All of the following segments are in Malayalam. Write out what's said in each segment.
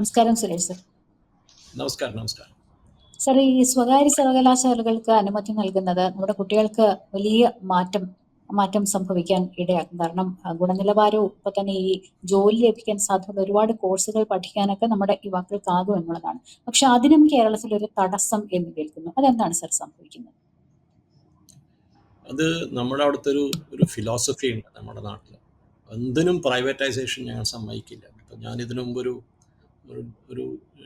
നമസ്കാരം സുരേഷ് സർ. നമസ്കാരം, നമസ്കാരം. സർ, ഈ സ്വകാര്യ സർവകലാശാലകൾക്ക് അനുമതി നൽകുന്നത് നമ്മുടെ കുട്ടികൾക്ക് വലിയ മാറ്റം മാറ്റം സംഭവിക്കാൻ ഇടയാക്കും. കാരണം ഗുണനിലവാരവും ഇപ്പൊ തന്നെ ഈ ജോലി ലഭിക്കാൻ സാധ്യതയുള്ള ഒരുപാട് കോഴ്സുകൾ പഠിക്കാനൊക്കെ നമ്മുടെ യുവാക്കൾക്കാകും എന്നുള്ളതാണ്. പക്ഷെ അതിനും കേരളത്തിൽ ഒരു തടസ്സം എന്ന് കേൾക്കുന്നു. അതെന്താണ് സർ സംഭവിക്കുന്നത്? അത് നമ്മുടെ അവിടുത്തെ ഒരു ഒരു ഫിലോസഫി ഉണ്ട് നമ്മുടെ നാട്ടിൽ എന്തിനും പ്രൈവറ്റൈസേഷൻ ഞങ്ങൾ സമ്മതിക്കില്ല. ഇപ്പൊ ഞാൻ ഇതിനു മുമ്പ് ഒരു ഒരു ഒരു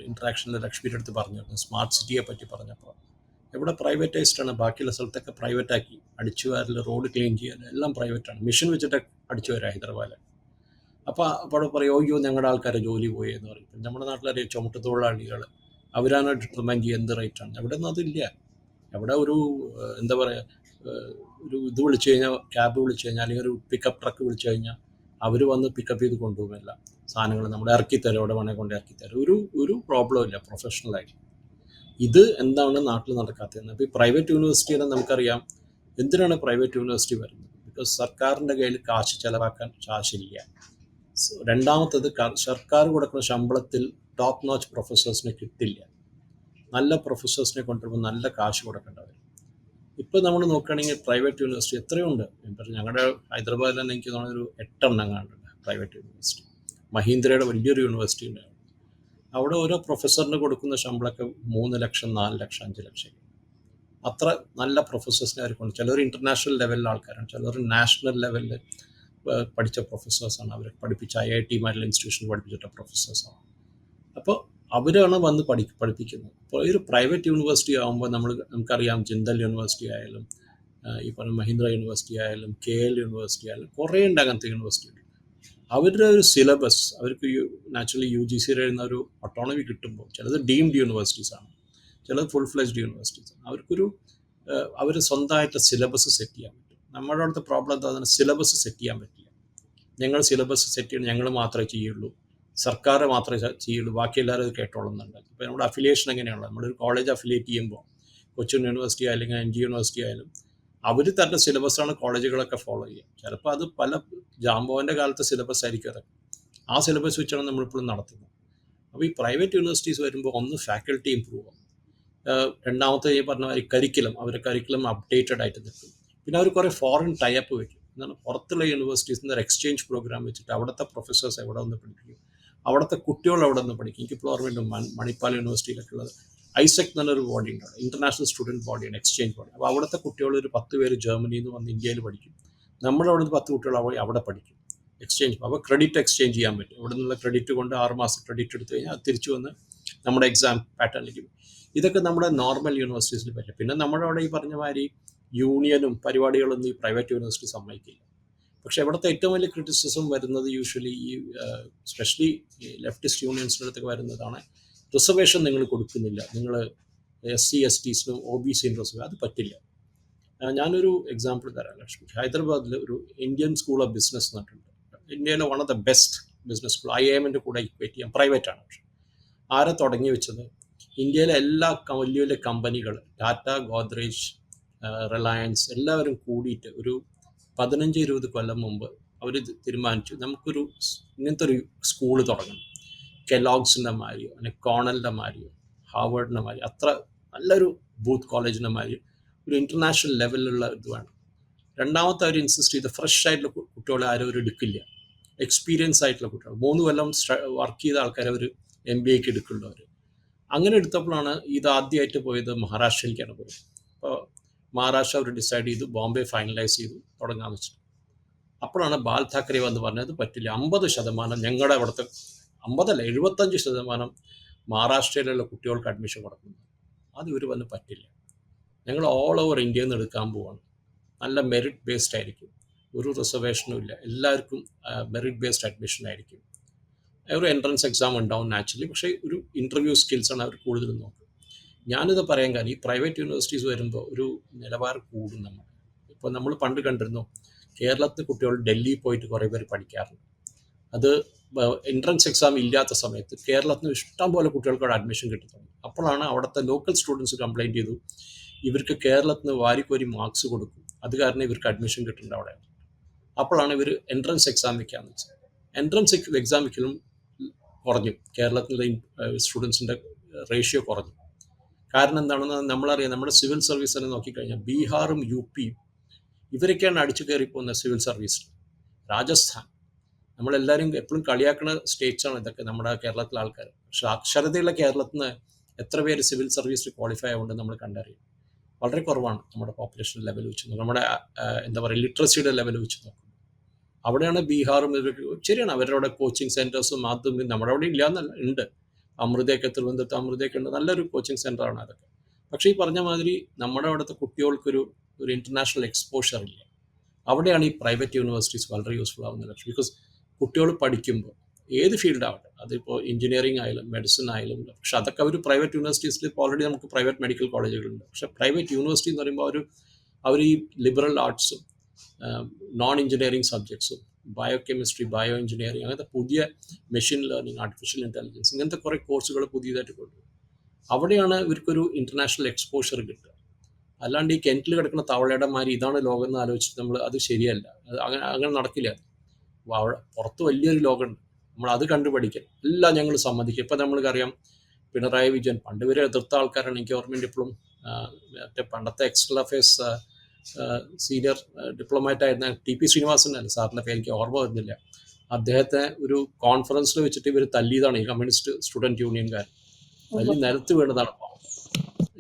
ഇൻട്രാക്ഷനിൽ ലക്ഷ്മിയുടെ അടുത്ത് പറഞ്ഞിരുന്നു. സ്മാർട്ട് സിറ്റിയെ പറ്റി പറഞ്ഞപ്പോൾ. എവിടെ പ്രൈവറ്റൈസ്ഡ് ആണ്. ബാക്കിയുള്ള സ്ഥലത്തൊക്കെ പ്രൈവറ്റ് ആക്കി. അടിച്ചുവാരൽ, റോഡ് ക്ലീൻ ചെയ്യാൻ എല്ലാം ആണ്. മിഷൻ വെച്ചിട്ട് അടിച്ചു വരാം ഹൈദരാബാദ് അപ്പോൾ അപ്പോൾ പറയും അയ്യോ ഞങ്ങളുടെ ആൾക്കാരെ ജോലി പോയി എന്ന് പറയും. നമ്മുടെ നാട്ടിലറിയാം ചുമട്ട് തൊഴിലാളികൾ അവരാണ് ഡിറ്റർമൈൻ ചെയ്യുക എന്ത് റേറ്റ് ആണ്. അവിടെ ഒന്നും അതില്ല. എവിടെ ഒരു എന്താ പറയുക ഒരു ഇത് വിളിച്ചു കഴിഞ്ഞാൽ ക്യാബ് വിളിച്ചു കഴിഞ്ഞാൽ അല്ലെങ്കിൽ ഒരു പിക്കപ്പ് ട്രക്ക് വിളിച്ചു കഴിഞ്ഞാൽ അവർ വന്ന് പിക്കപ്പ് ചെയ്ത് കൊണ്ടുപോകും എല്ലാം സാധനങ്ങൾ നമ്മൾ ഇറക്കി തരും എവിടെ വേണേൽ കൊണ്ട് ഇറക്കി തരും ഒരു ഒരു പ്രോബ്ലം ഇല്ല പ്രൊഫഷണൽ ആയിട്ട്. ഇത് എന്താണ് നാട്ടിൽ നടക്കാത്തതെന്ന്? അപ്പോൾ ഈ പ്രൈവറ്റ് യൂണിവേഴ്സിറ്റിയിൽ നമുക്കറിയാം. എന്തിനാണ് പ്രൈവറ്റ് യൂണിവേഴ്സിറ്റി വരുന്നത്? ബിക്കോസ് സർക്കാരിന്റെ കയ്യിൽ കാശ് ചിലവാക്കാൻ കാശില്ല. രണ്ടാമത്തത് സർക്കാർ കൊടുക്കുന്ന ശമ്പളത്തിൽ ടോപ്പ് നോച്ച് പ്രൊഫസേഴ്സിനെ കിട്ടില്ല. നല്ല പ്രൊഫസേഴ്സിനെ കൊണ്ടുവരുമ്പോൾ നല്ല കാശ് കൊടുക്കേണ്ടി ഇപ്പോൾ നമ്മൾ നോക്കുകയാണെങ്കിൽ പ്രൈവറ്റ് യൂണിവേഴ്സിറ്റി എത്രയുണ്ട്? ഞങ്ങളുടെ ഹൈദരാബാദിൽ തന്നെ എനിക്ക് തോന്നുന്ന ഒരു എട്ടെണ്ണം കണ്ടുണ്ട് പ്രൈവറ്റ് യൂണിവേഴ്സിറ്റി മഹീന്ദ്രയുടെ വലിയൊരു യൂണിവേഴ്സിറ്റി ഉണ്ടായിരുന്നു അവിടെ ഓരോ പ്രൊഫസറിന് കൊടുക്കുന്ന ശമ്പളമൊക്കെ മൂന്ന് ലക്ഷം നാല് ലക്ഷം അഞ്ച് ലക്ഷം. അത്ര നല്ല പ്രൊഫസേഴ്സിനെ അവർ കൊണ്ട് ചിലർ ഇന്റർനാഷണൽ ലെവലിലെ ആൾക്കാരാണ് ചിലർ നാഷണൽ ലെവലിൽ പഠിച്ച പ്രൊഫസേഴ്സാണ് അവരെ പഠിപ്പിച്ച ഐ ഐ ടി മാരിലെ ഇൻസ്റ്റിറ്റ്യൂഷനിൽ പഠിപ്പിച്ചിട്ട പ്രൊഫസേഴ്സാണ് അപ്പോൾ അവരാണ് വന്ന് പഠി പഠിപ്പിക്കുന്നത്. അപ്പോൾ ഒരു പ്രൈവറ്റ് യൂണിവേഴ്സിറ്റി ആകുമ്പോൾ നമ്മൾ നമുക്കറിയാം ജിന്തൽ യൂണിവേഴ്സിറ്റി ആയാലും ഈ പറഞ്ഞ മഹീന്ദ്ര യൂണിവേഴ്സിറ്റി ആയാലും കെ എൽ യൂണിവേഴ്സിറ്റി ആയാലും കുറേ ഉണ്ട് അങ്ങനത്തെ യൂണിവേഴ്സിറ്റി അവരുടെ ഒരു സിലബസ് അവർക്ക് നാച്ചുറലി യു ജി സിയിൽ എഴുതുന്ന ഒരു ഓട്ടോണമി കിട്ടുമ്പോൾ ചിലത് ഡീംഡ് യൂണിവേഴ്സിറ്റീസ് ആണ് ചിലത് ഫുൾ ഫ്ലെജ്ഡ് യൂണിവേഴ്സിറ്റീസ് ആണ്. അവർക്കൊരു അവർ സ്വന്തമായിട്ട് സിലബസ് സെറ്റ് ചെയ്യാൻ പറ്റും. നമ്മുടെ അടുത്ത പ്രോബ്ലം എന്താ സിലബസ് സെറ്റ് ചെയ്യാൻ പറ്റില്ല. ഞങ്ങൾ സിലബസ് സെറ്റ് ചെയ്യണം ഞങ്ങൾ മാത്രമേ ചെയ്യുള്ളൂ. സർക്കാർ മാത്രമേ ചെയ്യുള്ളൂ. ബാക്കി എല്ലാവരും അത് കേട്ടോളുന്നുണ്ട്. ഇപ്പോൾ നമ്മുടെ അഫിലിയേഷൻ എങ്ങനെയാണല്ലോ നമ്മളൊരു കോളേജ് അഫിലിയേറ്റ് ചെയ്യുമ്പോൾ കൊച്ചിൻ യൂണിവേഴ്സിറ്റി ആയാലും എൻ ജി യൂണിവേഴ്സിറ്റി ആയാലും അവർ തന്നെ സിലബസാണ് കോളേജുകളൊക്കെ ഫോളോ ചെയ്യുക. ചിലപ്പോൾ അത് പല ജാംബോന്റെ കാലത്തെ സിലബസ് ആയിരിക്കും അതൊക്കെ ആ സിലബസ് വെച്ചാണ് നമ്മളിപ്പോഴും നടത്തുന്നത്. അപ്പോൾ ഈ പ്രൈവറ്റ് യൂണിവേഴ്സിറ്റീസ് വരുമ്പോൾ ഒന്ന് ഫാക്കൽറ്റി ഇമ്പ്രൂവ് ആവും. രണ്ടാമത്തെ ഈ പറഞ്ഞ മാതിരി കരിക്കുലം അവരെ കരിക്കുലം അപ്ഡേറ്റഡ് ആയിട്ട് നിൽക്കും. പിന്നെ അവർ കുറേ ഫോറിൻ ടൈപ്പ് വയ്ക്കും എന്നാണ് പുറത്തുള്ള യൂണിവേഴ്സിറ്റീസ് നിന്ന് ഒരു എക്സ്ചേഞ്ച് പ്രോഗ്രാം വെച്ചിട്ട് അവിടുത്തെ പ്രൊഫസേഴ്സ് എവിടെ വന്ന് പഠിപ്പിക്കും? അവിടുത്തെ കുട്ടികൾ അവിടെ നിന്ന് പഠിക്കും? എനിക്ക് ഇപ്പോൾ ഓർമ്മയുണ്ട് മണിപ്പാൽ യൂണിവേഴ്സിറ്റിയിലൊക്കെ ഉള്ളത്. ഐസെക് എന്നൊരു ബോഡി ഉണ്ട് അവിടെ ഇന്റർനാഷണൽ സ്റ്റുഡന്റ് ബോഡിയാണ് എക്സ്ചേഞ്ച് ബോഡി അപ്പോൾ അവിടുത്തെ കുട്ടികൾ ഒരു പത്ത് പേര് ജർമ്മനിയിൽ നിന്ന് വന്ന് ഇന്ത്യയിൽ പഠിക്കും. നമ്മുടെ അവിടെ നിന്ന് പത്ത് കുട്ടികൾ അവിടെ അവിടെ പഠിക്കും. എക്സ്ചേഞ്ച് അപ്പോൾ ക്രെഡിറ്റ് എക്സ്ചേഞ്ച് ചെയ്യാൻ പറ്റും. ഇവിടെ നിന്നുള്ള ക്രെഡിറ്റ് കൊണ്ട് ആറ് മാസം ക്രെഡിറ്റ് എടുത്തു കഴിഞ്ഞാൽ തിരിച്ചു വന്ന് നമ്മുടെ എക്സാം പാറ്റേണിലേക്ക്. ഇതൊക്കെ നമ്മുടെ നോർമൽ യൂണിവേഴ്സിറ്റീസിൽ പറ്റും പിന്നെ നമ്മുടെ അവിടെ ഈ പറഞ്ഞ മാതിരി യൂണിയനും പരിപാടികളൊന്നും ഈ പ്രൈവറ്റ് യൂണിവേഴ്സിറ്റി സമ്മതിക്കില്ല. പക്ഷെ ഇവിടുത്തെ ഏറ്റവും വലിയ ക്രിറ്റിസിസം വരുന്നത് യൂഷ്വലി ഈ സ്പെഷ്യലി ലെഫ്റ്റിസ്റ്റ് യൂണിയൻസിന്റെ അടുത്തൊക്കെ വരുന്നതാണ് റിസർവേഷൻ നിങ്ങൾ കൊടുക്കുന്നില്ല. നിങ്ങൾ എസ് സി എസ് ടീസിനും ഒ ബി സിനും റിസർവ് അത് പറ്റില്ല. ഞാനൊരു എക്സാമ്പിൾ തരാം ലക്ഷ്മി. ഹൈദരാബാദിൽ ഒരു ഇന്ത്യൻ സ്കൂൾ ഓഫ് ബിസിനസ് എന്നിട്ടുണ്ട് ഇന്ത്യയിലെ one of the best business school I എമ്മിന്റെ കൂടെ ഇക്വേറ്റ് ചെയ്യാം പ്രൈവറ്റ് ആണ്. പക്ഷേ ആരെ തുടങ്ങി വെച്ചത്? ഇന്ത്യയിലെ എല്ലാ വലിയ വലിയ കമ്പനികൾ ടാറ്റ ഗോദ്രേജ് റിലയൻസ് എല്ലാവരും കൂടിയിട്ട് ഒരു പതിനഞ്ച് ഇരുപത് കൊല്ലം മുമ്പ് അവർ തീരുമാനിച്ചു. നമുക്കൊരു ഇങ്ങനത്തെ ഒരു സ്കൂൾ തുടങ്ങണം. കെലോഗ്സിന്റെ മാതിരിയോ അല്ലെങ്കിൽ കോണലിന്റെ മാതിരിയോ ഹാർവേഡിന്റെ മാതിരി അത്ര നല്ലൊരു ബൂത്ത് കോളേജിന്റെ മാതിരി ഒരു ഇന്റർനാഷണൽ ലെവലിലുള്ള ഇത് വേണം രണ്ടാമത്തെ അവർ ഇൻസിസ്റ്റ് ചെയ്ത് ഫ്രഷ് ആയിട്ടുള്ള കുട്ടികളെ ആരും അവർ എടുക്കില്ല. എക്സ്പീരിയൻസ് ആയിട്ടുള്ള കുട്ടികൾ മൂന്ന് കൊല്ലം വർക്ക് ചെയ്ത ആൾക്കാരെ അവർ എം ബി എക്ക് എടുക്കുള്ളൂ അവർ അങ്ങനെ എടുത്തപ്പോഴാണ് ഇത് ആദ്യമായിട്ട് പോയത് മഹാരാഷ്ട്രയിലേക്കാണ് പോയത്. അപ്പോൾ മഹാരാഷ്ട്ര അവർ ഡിസൈഡ് ചെയ്തു ബോംബെ ഫൈനലൈസ് ചെയ്തു തുടങ്ങാമെന്ന് വെച്ചിട്ട്. അപ്പോഴാണ് ബാൽ താക്കറെ വന്ന് പറഞ്ഞത് പറ്റില്ല. അമ്പത് ശതമാനം ഞങ്ങളുടെ അവിടുത്തെ അമ്പതല്ല എഴുപത്തഞ്ച് ശതമാനം മഹാരാഷ്ട്രയിലുള്ള കുട്ടികൾക്ക് അഡ്മിഷൻ കൊടുക്കുന്നത് അത് ഇവർ വന്ന് പറ്റില്ല. ഞങ്ങൾ ഓൾ ഓവർ ഇന്ത്യയിൽ നിന്ന് എടുക്കാൻ പോവാണ്. നല്ല മെറിറ്റ് ബേസ്ഡ് ആയിരിക്കും. ഒരു റിസർവേഷനും ഇല്ല. എല്ലാവർക്കും മെറിറ്റ് ബേസ്ഡ് അഡ്മിഷൻ ആയിരിക്കും. ഒരു എൻട്രൻസ് എക്സാം ഉണ്ടാവും നാച്ചുറലി പക്ഷേ ഒരു ഇന്റർവ്യൂ സ്കിൽസാണ് അവർ കൂടുതലും നോക്കുക ഞാനിത് പറയാൻ കാരണം ഈ പ്രൈവറ്റ് യൂണിവേഴ്സിറ്റീസ് വരുമ്പോൾ ഒരു നിലവാരം കൂടും നമ്മൾ ഇപ്പോൾ നമ്മൾ പണ്ട് കണ്ടിരുന്നു കേരളത്തിൽ കുട്ടികൾ ഡൽഹിയിൽ പോയിട്ട് കുറേ പേര് പഠിക്കാറുണ്ട്. അത് എൻട്രൻസ് എക്സാം ഇല്ലാത്ത സമയത്ത് കേരളത്തിന് ഇഷ്ടം പോലെ കുട്ടികൾക്ക് അവിടെ അഡ്മിഷൻ കിട്ടി തുടങ്ങി അപ്പോഴാണ് അവിടുത്തെ ലോക്കൽ സ്റ്റുഡൻസ് കംപ്ലൈന്റ് ചെയ്തു ഇവർക്ക് കേരളത്തിന് വാരിക്കോരി മാർക്സ് കൊടുക്കും. അത് കാരണം ഇവർക്ക് അഡ്മിഷൻ കിട്ടുന്നുണ്ട് അവിടെ. അപ്പോഴാണ് ഇവർ എൻട്രൻസ് എക്സാം വെക്കാന്ന് വെച്ചത്. എൻട്രൻസ് എക്സാം വെക്കലും കുറഞ്ഞു. കേരളത്തിലെ സ്റ്റുഡൻസിന്റെ റേഷ്യോ കുറഞ്ഞു. കാരണം എന്താണെന്ന് നമ്മളറിയാം നമ്മുടെ സിവിൽ സർവീസ് തന്നെ നോക്കിക്കഴിഞ്ഞാൽ ബീഹാറും യു പിയും ഇവരൊക്കെയാണ് അടിച്ചു കയറിപ്പോകുന്ന സിവിൽ സർവീസിൽ രാജസ്ഥാൻ നമ്മളെല്ലാവരും എപ്പോഴും കളിയാക്കുന്ന സ്റ്റേറ്റ്സ് ആണ് ഇതൊക്കെ നമ്മുടെ കേരളത്തിലെ ആൾക്കാർ. പക്ഷെ അക്ഷരതയുള്ള കേരളത്തിൽ നിന്ന് എത്ര പേര് സിവിൽ സർവീസിൽ ക്വാളിഫൈ ആവുന്നുണ്ട് നമ്മൾ കണ്ടറിയും. വളരെ കുറവാണ് നമ്മുടെ പോപ്പുലേഷൻ ലെവൽ വെച്ച് നോക്കും നമ്മുടെ എന്താ പറയുക ലിറ്ററസിയുടെ ലെവൽ വെച്ച് നോക്കും അവിടെയാണ് ബീഹാറും ശരിയാണ് അവരുടെ കോച്ചിങ് സെന്റേഴ്സും അതും നമ്മുടെ അവിടെ ഇല്ല എന്നല്ല ഉണ്ട്. അമൃതയൊക്കെ തിരുവനന്തപുരത്ത് അമൃതയൊക്കെ ഉണ്ട്. നല്ലൊരു കോച്ചിങ് സെന്ററാണ് അതൊക്കെ. പക്ഷേ ഈ പറഞ്ഞ മാതിരി നമ്മുടെ അവിടുത്തെ കുട്ടികൾക്കൊരു ഒരു ഇന്റർനാഷണൽ എക്സ്പോഷർ ഇല്ല അവിടെയാണ് ഈ പ്രൈവറ്റ് യൂണിവേഴ്സിറ്റീസ് വളരെ യൂസ്ഫുൾ ആവുന്നത്. ബിക്കോസ് കുട്ടികൾ പഠിക്കുമ്പോൾ ഏത് ഫീൽഡ് ആവട്ടെ അതിപ്പോൾ എഞ്ചിനീയറിംഗ് ആയാലും മെഡിസിൻ ആയാലും പക്ഷെ അതൊക്കെ അവർ പ്രൈവറ്റ് യൂണിവേഴ്സിറ്റീസിൽ ഓൾറെഡി നമുക്ക് പ്രൈവറ്റ് മെഡിക്കൽ കോളേജുകളുണ്ട് പക്ഷേ പ്രൈവറ്റ് യൂണിവേഴ്സിറ്റി എന്ന് പറയുമ്പോൾ അവർ അവർ ഈ ലിബറൽ ആർട്സും നോൺ എഞ്ചിനീയറിംഗ് സബ്ജക്ട്സും ബയോ കെമിസ്ട്രി ബയോ എഞ്ചിനീയറിംഗ് അങ്ങനത്തെ പുതിയ മെഷീൻ ലേണിംഗ് ആർട്ടിഫിഷ്യൽ ഇന്റലിജൻസ് ഇങ്ങനത്തെ കുറേ കോഴ്സുകൾ പുതിയതായിട്ട് കൊണ്ടുവരും. അവിടെയാണ് ഇവർക്കൊരു ഇന്റർനാഷണൽ എക്സ്പോഷർ കിട്ടുക. അല്ലാണ്ട് ഈ കെന്റിൽ കിടക്കുന്ന തവളയുടെ മാതിരി ഇതാണ് ലോകം എന്ന് ആലോചിച്ചിട്ട് നമ്മൾ അത് ശരിയല്ല. അങ്ങനെ അങ്ങനെ നടക്കില്ല. അവിടെ പുറത്ത് വലിയൊരു ലോകമുണ്ട്. നമ്മൾ അത് കണ്ടുപഠിക്കാൻ എല്ലാം ഞങ്ങൾ സമ്മതിക്കും. ഇപ്പം നമ്മൾക്കറിയാം പിണറായി വിജയൻ പണ്ട് വരെ എതിർത്ത ആൾക്കാരാണ് ഈ ഗവൺമെന്റ് ഇപ്പോഴും. മറ്റേ പണ്ടത്തെ എക്സ്റ്റൽ അഫയേഴ്സ് സീനിയർ ഡിപ്ലോമാറ്റ് ആയിരുന്ന ടി പി ശ്രീനിവാസനല്ല സാറിന്റെ പേര് എനിക്ക് ഓർമ്മ വരുന്നില്ല. അദ്ദേഹത്തെ ഒരു കോൺഫറൻസിൽ വെച്ചിട്ട് ഇവർ തല്ലിയതാണ് ഈ കമ്മ്യൂണിസ്റ്റ് സ്റ്റുഡന്റ് യൂണിയൻകാർ തല്ലി നിലത്ത് വീണതാണ്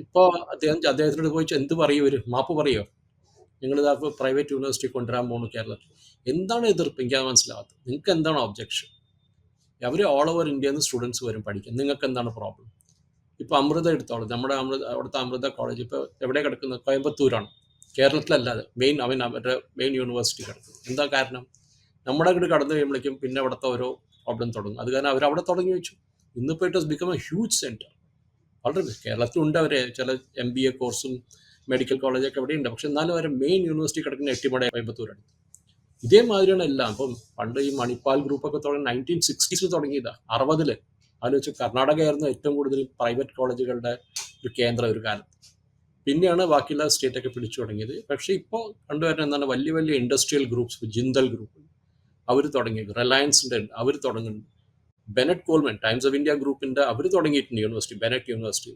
ഇപ്പോൾ അദ്ദേഹം അദ്ദേഹത്തിനോട് പോയി എന്ത് പറയും ഇവർ മാപ്പ് പറയോ? നിങ്ങളിതാ പ്രൈവറ്റ് യൂണിവേഴ്സിറ്റി കൊണ്ടുവരാൻ പോകുന്നു കേരളത്തിൽ. എന്താണ് എതിർപ്പ്? എനിക്ക് അത് മനസ്സിലാവാത്തത്. നിങ്ങൾക്ക് എന്താണ് ഒബ്ജക്ഷൻ അവർ ഓൾ ഓവർ ഇന്ത്യയിൽ നിന്ന് സ്റ്റുഡൻസ് വരും പഠിക്കാൻ. നിങ്ങൾക്ക് എന്താണ് പ്രോബ്ലം ഇപ്പോൾ അമൃത എടുത്തോളൂ. നമ്മുടെ അമൃത അവിടുത്തെ അമൃത കോളേജ് ഇപ്പോൾ എവിടെ കിടക്കുന്നത് കോയമ്പത്തൂരാണ്. കേരളത്തിലല്ലാതെ. മെയിൻ അവൻ അവരുടെ മെയിൻ യൂണിവേഴ്സിറ്റി കിടക്കുന്നത് എന്താ കാരണം? നമ്മുടെ അങ്ങോട്ട് കടന്നു കഴിയുമ്പോഴേക്കും പിന്നെ അവിടുത്തെ ഓരോ പ്രോബ്ലം തുടങ്ങും. അത് കാരണം അവർ അവിടെ തുടങ്ങി വെച്ചു. ഇന്നിപ്പോൾ it has become a huge centre വളരെ കേരളത്തിലുണ്ട് അവർ ചില എം ബി എ കോഴ്സും മെഡിക്കൽ കോളേജൊക്കെ എവിടെയുണ്ട് പക്ഷെ എന്നാലും അവരെ മെയിൻ യൂണിവേഴ്സിറ്റി കിടക്കുന്ന എട്ടിമട കോയമ്പത്തൂരാണ്. ഇതേമാതിരിയാണ് എല്ലാം. അപ്പം പണ്ട് ഈ മണിപ്പാൽ ഗ്രൂപ്പൊക്കെ തുടങ്ങി നയന്റീൻ സിക്സ്റ്റീസിൽ തുടങ്ങിയതാ അറുപതിൽ. ആലോചിച്ച് കർണാടക ആയിരുന്നു ഏറ്റവും കൂടുതൽ പ്രൈവറ്റ് കോളേജുകളുടെ ഒരു കേന്ദ്രം ഒരു കാലത്ത്. പിന്നെയാണ് ബാക്കിയുള്ള സ്റ്റേറ്റൊക്കെ പിടിച്ചു തുടങ്ങിയത്. പക്ഷേ ഇപ്പോൾ കണ്ടുവരുന്ന എന്താണ്? വലിയ വലിയ ഇൻഡസ്ട്രിയൽ ഗ്രൂപ്പ്സ് ജിന്തൽ ഗ്രൂപ്പ് അവർ തുടങ്ങിയത് റിലയൻസിന്റെ അവർ തുടങ്ങുന്നുണ്ട്. Bennett Coleman Times of India ഗ്രൂപ്പിന്റെ അവർ തുടങ്ങിയിട്ടുണ്ട് യൂണിവേഴ്സിറ്റി ബെനറ്റ് യൂണിവേഴ്സിറ്റി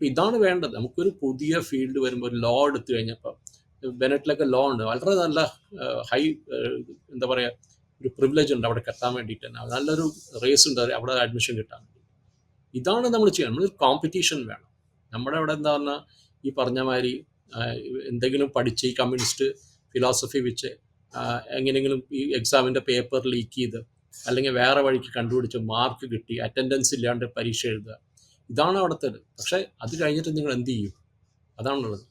ഇതാണ് വേണ്ടത്. നമുക്കൊരു പുതിയ ഫീൽഡ് വരുമ്പോൾ ലോ എടുത്തു കഴിഞ്ഞപ്പോൾ ബെനറ്റിലൊക്കെ ലോ ഉണ്ട്. വളരെ നല്ല ഹൈ എന്താ പറയുക ഒരു പ്രിവിലേജ് ഉണ്ട് അവിടെ കെട്ടാൻ വേണ്ടിയിട്ട് തന്നെ. നല്ലൊരു റേസ് ഉണ്ട് അവിടെ അഡ്മിഷൻ കിട്ടാൻ ഇതാണ് നമ്മൾ ചെയ്യുന്നത്. നമ്മളൊരു കോമ്പറ്റീഷൻ വേണം. നമ്മുടെ അവിടെ എന്താ പറഞ്ഞാൽ ഈ പറഞ്ഞ മാതിരി എന്തെങ്കിലും പഠിച്ച് ഈ കമ്മ്യൂണിസ്റ്റ് ഫിലോസഫി വെച്ച് എങ്ങനെയെങ്കിലും ഈ എക്സാമിന്റെ പേപ്പർ ലീക്ക് ചെയ്ത് അല്ലെങ്കിൽ വേറെ വഴിക്ക് കണ്ടുപിടിച്ച് മാർക്ക് കിട്ടി അറ്റൻഡൻസ് ഇല്ലാണ്ട് പരീക്ഷ എഴുതുക. ഇതാണ് അവിടുത്തെ പക്ഷേ അത് കഴിഞ്ഞിട്ട് നിങ്ങൾ എന്ത് ചെയ്യും? അതാണുള്ളത്.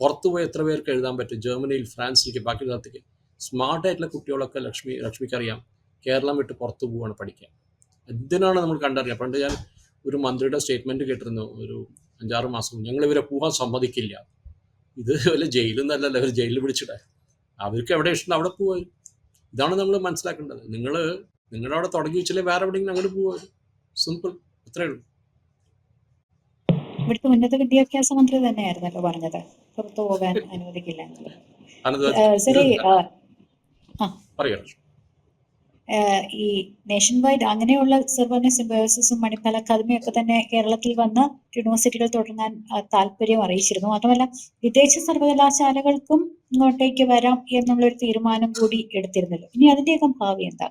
പുറത്തു പോയി എത്ര പേർക്ക് എഴുതാൻ പറ്റും? ജർമ്മനിയിൽ ഫ്രാൻസിലേക്ക് ബാക്കി സ്ഥലത്തേക്ക് സ്മാർട്ടായിട്ടുള്ള കുട്ടികളൊക്കെ ലക്ഷ്മി ലക്ഷ്മിക്കറിയാം. കേരളം വിട്ട് പുറത്തു പോവാണ് പഠിക്കാൻ. എന്തിനാണ് നമ്മൾ കണ്ടറിയാം പണ്ട് ഞാൻ ഒരു മന്ത്രിയുടെ സ്റ്റേറ്റ്മെന്റ് കേട്ടിരുന്നു. ഒരു അഞ്ചാറ് മാസം ഞങ്ങൾ ഇവരെ പോകാൻ സമ്മതിക്കില്ല. ഇത് വല്ല ജയിലിൽ നിന്നല്ലല്ലോ ഇവർ ജയിലിൽ പിടിച്ചിട. അവർക്ക് എവിടെ ഇഷ്ടം? അവിടെ പോവാ ഇതാണ് നമ്മൾ മനസ്സിലാക്കേണ്ടത്. നിങ്ങൾ നിങ്ങളുടെ അവിടെ തുടങ്ങി വെച്ചില്ലേ വേറെ എവിടെയെങ്കിലും അങ്ങോട്ട് പോവാ സിമ്പിൾ അത്രേ ഉള്ളൂ. ഇവിടുത്തെ ഉന്നത വിദ്യാഭ്യാസ മന്ത്രി തന്നെയായിരുന്നല്ലോ പറഞ്ഞത്. പുറത്തു പോകാൻ അനുവദിക്കില്ല എന്നുള്ളത്. ശരി ഈ നേഷൻ വൈഡ് അങ്ങനെയുള്ള സെർവന സിംബയോസിസും മണിപ്പാൽ അക്കാദമി ഒക്കെ തന്നെ കേരളത്തിൽ വന്ന് യൂണിവേഴ്സിറ്റികൾ തുടങ്ങാൻ താല്പര്യം അറിയിച്ചിരുന്നു. മാത്രമല്ല വിദേശ സർവകലാശാലകൾക്കും ഇങ്ങോട്ടേക്ക് വരാം എന്നുള്ള ഒരു തീരുമാനം കൂടി എടുത്തിരുന്നല്ലോ. ഇനി അതിന്റെയൊക്കെ ഭാവി എന്താ?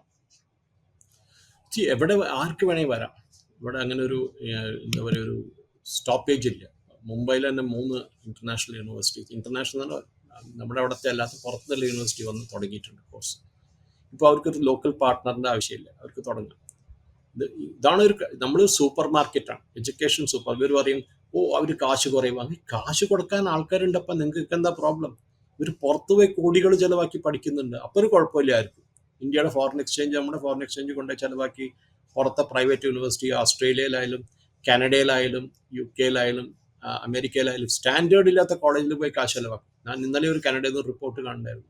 എവിടെ ആർക്ക് വേണേ വരാം. ഇവിടെ അങ്ങനെ ഒരു എന്താ പറയുക ഒരു സ്റ്റോപ്പേജ് ഇല്ല. മുംബൈയിൽ തന്നെ മൂന്ന് ഇന്റർനാഷണൽ യൂണിവേഴ്സിറ്റി ഇന്റർനാഷണൽ നമ്മുടെ അവിടുത്തെ അല്ലാത്ത പുറത്തുള്ള യൂണിവേഴ്സിറ്റി വന്ന് തുടങ്ങിയിട്ടുണ്ട് കോഴ്സ് ഇപ്പോൾ അവർക്കൊരു ലോക്കൽ പാർട്ട്ണറിന്റെ ആവശ്യമില്ല. അവർക്ക് തുടങ്ങാം. ഇത് ഇതാണ് ഒരു നമ്മൾ സൂപ്പർ മാർക്കറ്റാണ് എഡ്യൂക്കേഷൻ സൂപ്പർ ഇവർ പറയും ഓ അവർ കാശ് കുറയും. അങ്ങനെ കാശ് കൊടുക്കാൻ ആൾക്കാരുണ്ടപ്പം നിങ്ങൾക്ക് എന്താ പ്രോബ്ലം ഇവർ പുറത്തു പോയി കോടികൾ ചിലവാക്കി പഠിക്കുന്നുണ്ട്. അപ്പോൾ ഒരു കുഴപ്പമില്ല ആർക്കും. ഇന്ത്യയുടെ ഫോറിൻ എക്സ്ചേഞ്ച് നമ്മുടെ ഫോറിൻ എക്സ്ചേഞ്ച് കൊണ്ട് ചിലവാക്കി പുറത്തെ പ്രൈവറ്റ് യൂണിവേഴ്സിറ്റി ഓസ്ട്രേലിയയിലായാലും കാനഡയിലായാലും യു കെയിലായാലും അമേരിക്കയിലായാലും സ്റ്റാൻഡേർഡ് ഇല്ലാത്ത കോളേജിൽ പോയി കാശ് ചിലവാക്കും. ഞാൻ ഇന്നലെ ഒരു കാനഡയിൽ നിന്ന് റിപ്പോർട്ട് കാണുന്നുണ്ടായിരുന്നു.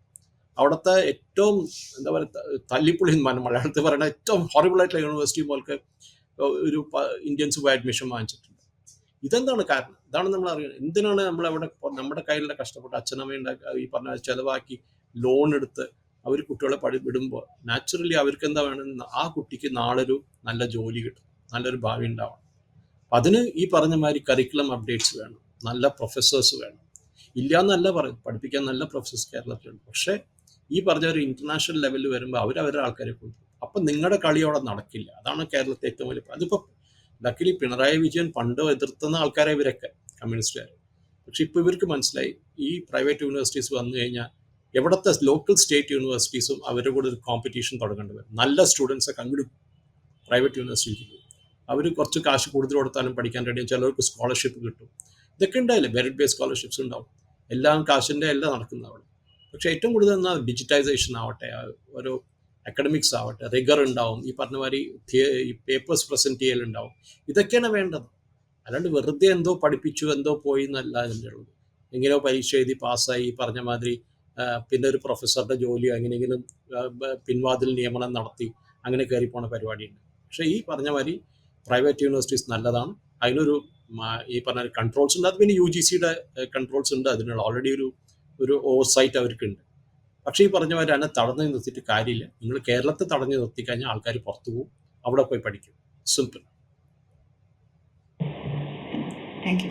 അവിടുത്തെ ഏറ്റവും എന്താ പറയുക തല്ലിപ്പുള്ളി മലയാളത്തിൽ പറയുന്ന ഏറ്റവും ഹോറിബിൾ ആയിട്ടുള്ള യൂണിവേഴ്സിറ്റി പോലെ ഒരു ഇന്ത്യൻസ് പോയി അഡ്മിഷൻ വാങ്ങിച്ചിട്ടുണ്ട്. ഇതെന്താണ് കാരണം? ഇതാണ് നമ്മൾ അറിയുന്നത് എന്തിനാണ് നമ്മൾ അവിടെ നമ്മുടെ കയ്യിലുള്ള കഷ്ടപ്പെട്ട് അച്ഛനമ്മയുണ്ടാക്കുക ഈ പറഞ്ഞ ചിലവാക്കി ലോൺ എടുത്ത് അവർ കുട്ടികളെ പഠി വിടുമ്പോൾ നാച്ചുറലി അവർക്ക് എന്താ വേണം ആ കുട്ടിക്ക് നാളൊരു നല്ല ജോലി കിട്ടും. നല്ലൊരു ഭാവി ഉണ്ടാവണം. അതിന് ഈ പറഞ്ഞ മാതിരി കരിക്കുലം അപ്ഡേറ്റ്സ് വേണം. നല്ല പ്രൊഫസേഴ്സ് വേണം. ഇല്ല എന്നല്ല പറയും പഠിപ്പിക്കാൻ നല്ല പ്രൊഫസേഴ്സ് കേരളത്തിലുണ്ട്. പക്ഷേ ഈ പറഞ്ഞ ഒരു ഇന്റർനാഷണൽ ലെവലിൽ വരുമ്പോൾ അവർ അവരുടെ ആൾക്കാരെ കൊണ്ടുവരും അപ്പം നിങ്ങളുടെ കളി അവിടെ നടക്കില്ല. അതാണ് കേരളത്തെ ഏറ്റവും വലിയ അതിപ്പോൾ ലക്കിലി പിണറായി വിജയൻ പണ്ട് എതിർത്തുന്ന ആൾക്കാരെ ഇവരൊക്കെ കമ്മ്യൂണിസ്റ്റുകാർ പക്ഷെ ഇപ്പോൾ ഇവർക്ക് മനസ്സിലായി. ഈ പ്രൈവറ്റ് യൂണിവേഴ്സിറ്റീസ് വന്നു കഴിഞ്ഞാൽ എവിടത്തെ ലോക്കൽ സ്റ്റേറ്റ് യൂണിവേഴ്സിറ്റീസും അവരുടെ കൂടെ ഒരു കോമ്പറ്റീഷൻ തുടങ്ങേണ്ടി വരും. നല്ല സ്റ്റുഡൻസൊക്കെ അങ്ങോട്ട് പ്രൈവറ്റ് യൂണിവേഴ്സിറ്റിക്ക് അവർ കുറച്ച് കാശ് കൂടുതൽ കൊടുത്താലും പഠിക്കാൻ റെഡിയും ചിലർക്ക് സ്കോളർഷിപ്പ് കിട്ടും. ഇതൊക്കെ ഉണ്ടായില്ലേ? മെറിറ്റ് ബേസ് സ്കോളർഷിപ്സ് ഉണ്ടാവും. എല്ലാം കാശിന്റെ എല്ലാം നടക്കുന്ന അവിടെ. പക്ഷെ ഏറ്റവും കൂടുതൽ എന്നാൽ ഡിജിറ്റൈസേഷൻ ആവട്ടെ ഒരു അക്കഡമിക്സ് ആവട്ടെ റിഗർ ഉണ്ടാവും. ഈ പറഞ്ഞ മാതിരി ഈ പേപ്പേഴ്സ് പ്രസന്റ് ചെയ്യലുണ്ടാവും. ഇതൊക്കെയാണ് വേണ്ടത്. അല്ലാണ്ട് വെറുതെ എന്തോ പഠിപ്പിച്ചു എന്തോ പോയി എന്നല്ല അതിന്റെ ഉള്ളത്. എങ്ങനെയോ പരീക്ഷ എഴുതി പാസ്സായി പറഞ്ഞ മാതിരി പിന്നെ ഒരു പ്രൊഫസറുടെ ജോലിയോ എങ്ങനെയെങ്കിലും പിൻവാതിൽ നിയമനം നടത്തി അങ്ങനെ കയറി പോണ പരിപാടിയുണ്ട്. പക്ഷേ ഈ പറഞ്ഞ മാതിരി പ്രൈവറ്റ് യൂണിവേഴ്സിറ്റീസ് നല്ലതാണ്. അതിനൊരു ഈ പറഞ്ഞ കൺട്രോൾസ് ഉണ്ട്. അത് പിന്നെ യു ജി സിയുടെ കൺട്രോൾസ് ഉണ്ട്. അതിനുള്ള ഓൾറെഡി ഒരു ഒരു ഓവർസൈറ്റ് അവർക്കുണ്ട്. പക്ഷേ ഈ പറഞ്ഞ മാതിരി അതിനെ തടഞ്ഞു നിർത്തിയിട്ട് കാര്യമില്ല. നിങ്ങൾ കേരളത്തെ തടഞ്ഞു നിർത്തി കഴിഞ്ഞാൽ ആൾക്കാർ പുറത്തു പോകും. അവിടെ പോയി പഠിക്കും. Simple thank you